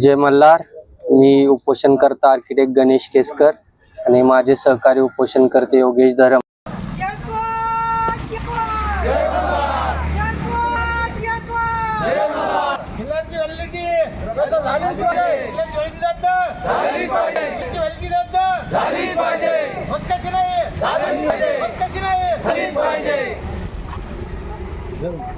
जय मल्हार. मी उपोषणकर्ता आर्किटेक्ट गणेश केसकर आणि माझे सहकारी उपोषणकर्ते योगेश धरम. मुलांची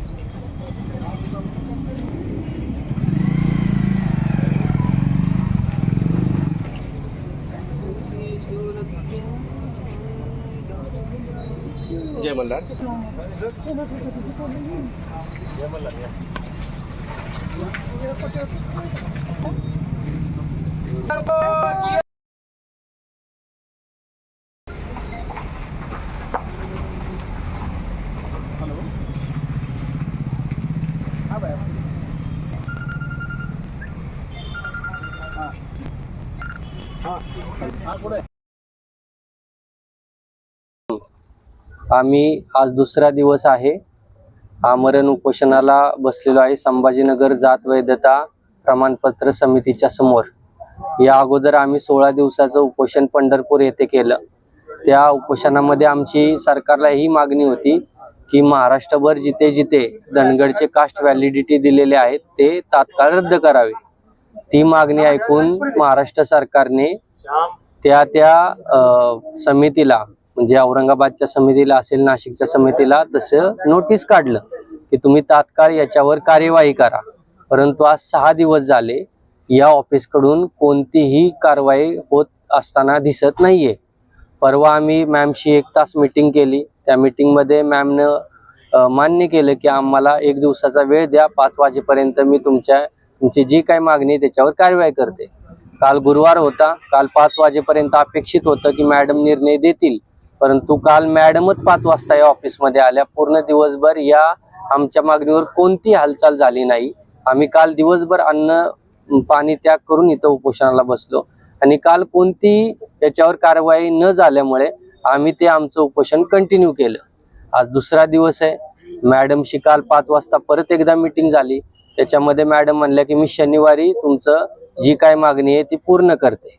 जय मल्हार आम्ही आज दुसरा दिवस आहे. आमरण उपोषणाला बसलेलो आहे संभाजीनगर जात वैधता प्रमाणपत्र समितीच्या समोर. या अगोदर आम्ही सोळा दिवसाचं उपोषण पंढरपूर येथे केलं. त्या उपोषणामध्ये आमची सरकारला ही मागणी होती की महाराष्ट्रभर जिथे जिथे धनगडचे कास्ट व्हॅलिडिटी दिलेले आहेत ते तात्काळ रद्द करावे. ती मागणी ऐकून महाराष्ट्र सरकारने त्या त्या समितीला म्हणजे औरंगाबादच्या समितीला असेल नाशिकच्या समितीला तसं नोटीस काढलं की तुम्ही तात्काळ याच्यावर कार्यवाही करा. परंतु आज सहा दिवस झाले या ऑफिसकडून कोणतीही कारवाई होत असताना दिसत नाहीये. परवा आम्ही मॅमशी एक तास मीटिंग केली. त्या मीटिंगमध्ये मॅमनं मान्य केलं की आम्हाला एक दिवसाचा वेळ द्या पाच वाजेपर्यंत मी तुमच्या तुमची जी काही मागणी आहे त्याच्यावर कारवाई करते. काल गुरुवार होता काल पाच वाजेपर्यंत अपेक्षित होतं की मॅडम निर्णय देतील परंतु काल मॅडमच पाच वाजता या ऑफिसमध्ये आल्या. पूर्ण दिवसभर या आमच्या मागणीवर कोणती हालचाल झाली नाही. आम्ही काल दिवसभर अन्न पाणी त्याग करून इथं उपोषणाला बसलो. आणि काल कोणती त्याच्यावर कारवाई न झाल्यामुळे आम्ही ते आमचं उपोषण कंटिन्यू केलं. आज दुसरा दिवस आहे. मॅडमशी काल पाच वाजता परत एकदा मीटिंग झाली. त्याच्यामध्ये मॅडम म्हणल्या की मी शनिवारी तुमचं जी काय मागणी आहे ती पूर्ण करते.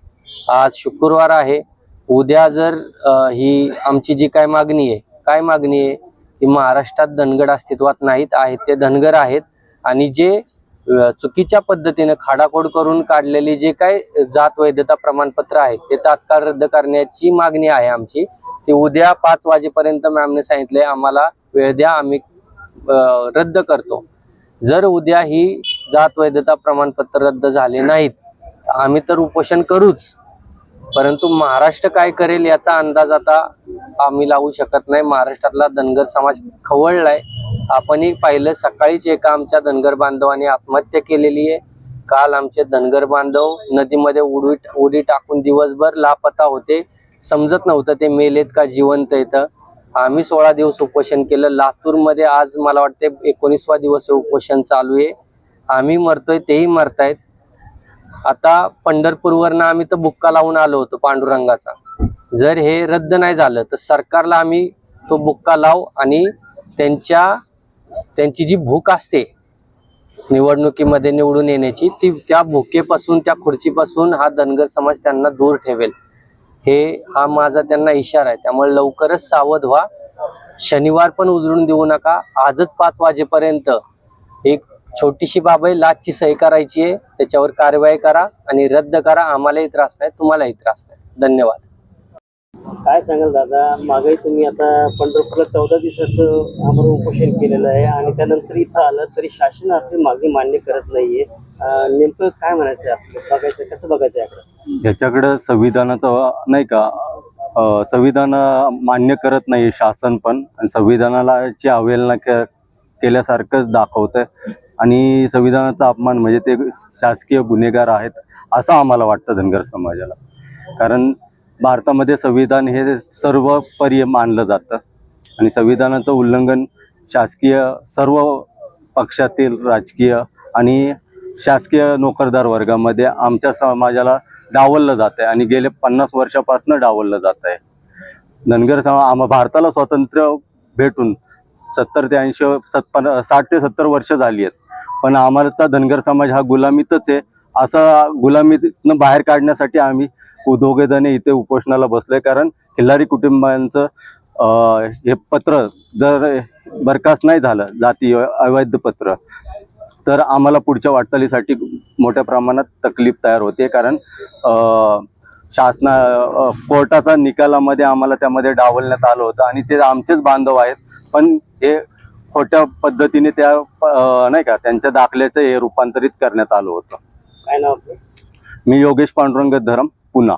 आज शुक्रवार आहे. उद्या जर ही आमची जी काय मागणी आहे काय मागणी आहे? की महाराष्ट्रात धनगड अस्तित्वात नाहीत आहेत ते धनगर आहेत आणि जे चुकीच्या पद्धतीने खाडाखोड करून काढलेली जे काय जात वैधता प्रमाणपत्र आहेत ते तात्काळ रद्द करण्याची मागणी आहे आमची. ती उद्या पाच वाजेपर्यंत मॅमने सांगितले आम्हाला वेळ द्या आम्ही रद्द करतो. जर उद्या ही जात वैधता प्रमाणपत्र रद्द झाले नाहीत आम्ही तर उपोषण करूच. परंतु महाराष्ट्र काय करेल याचा अंदाज आता आम्ही लावू शकत नाही. महाराष्ट्रातला धनगर समाज खवळलाय. आपणही पाहिलं सकाळीच एका आमच्या धनगर बांधवाने आत्महत्या केलेली आहे. काल आमचे धनगर बांधव नदीमध्ये उडी उडी टाकून दिवसभर लापता होते. समजत नव्हतं ते मेलेत का जिवंत येतं. आम्ही सोळा दिवस उपोषण केलं. लातूरमध्ये आज मला वाटते एकोणीसवा दिवस उपोषण चालू आहे. आम्ही मरतोय तेही मरतायत. आता पंढरपूरवरनं आम्ही तर बुक्का लावून आलो होतो पांडुरंगाचा. जर हे रद्द नाही झालं तर सरकारला आम्ही तो बुक्का लाव आणि त्यांच्या त्यांची जी भूक असते निवडणुकीमध्ये निवडून येण्याची ती त्या भुकेपासून त्या खुर्चीपासून हा धनगर समाज त्यांना दूर ठेवेल. हे हा माझा त्यांना इशारा आहे. त्यामुळे लवकरच सावध व्हा. शनिवार पण उजळून देऊ नका. आजच पाच वाजेपर्यंत एक छोटीशी बाब आहे लाचची सही करायची आहे. त्याच्यावर कारवाई करा आणि रद्द करा. आम्हालाही त्रास नाही तुम्हालाही त्रास नाही. धन्यवाद. काय सांगाल दादा? मागे तुम्ही आता पंढरपूरला चौदा दिवसाचं आम्हाला उपोषण केलेलं आहे आणि त्यानंतर इथं आलं तरी शासन आपली मागणी मान्य करत नाहीये. अं, नेमकं काय म्हणायचं आहे आपलं बघायचं कसं बघायचं आहे याकडे ह्याच्याकडं संविधानाचं नाही का? अ, संविधान मान्य करत नाही शासन पण. आणि संविधानालाची अवहेलना के केल्यासारखंच दाखवतंय. आणि संविधानाचा अपमान म्हणजे ते शासकीय गुन्हेगार आहेत असं आम्हाला वाटतं धनगर समाजाला. कारण भारतामध्ये संविधान हे सर्वपरी मानलं जातं. आणि संविधानाचं उल्लंघन शासकीय सर्व पक्षातील राजकीय आणि शासकीय नोकरदार वर्गामध्ये आमच्या समाजाला डावललं जात आहे आणि गेले पन्नास वर्षापासून डावललं जात आहे धनगर समा आम भारताला स्वातंत्र्य भेटून सत्तर ते ऐंशी सत्पन साठ ते सत्तर वर्ष झाली आहेत. पण आम्हालाचा धनगर समाज हा गुलामीतच आहे. असा गुलामीतनं बाहेर काढण्यासाठी आम्ही दोघे जण इथे उपोषणाला बसलोय कारण खिल्लारी कुटुंबांचं हे पत्र जर बरखास्त नाही झालं जाती अवैध पत्र तर आम्हाला पुढच्या वाटचालीसाठी मोठ्या प्रमाणात तकलीफ तयार होते कारण शासना कोर्टाचा निकालामध्ये आम्हाला त्यामध्ये डावलण्यात आलं होतं आणि ते आमचेच बांधव आहेत. पण हे खोट्या पद्धतीने त्या नाही का त्यांच्या दाखल्याचं हे रूपांतरित करण्यात आलं होतं. मी योगेश पांडुरंग धरम. पुन्हा.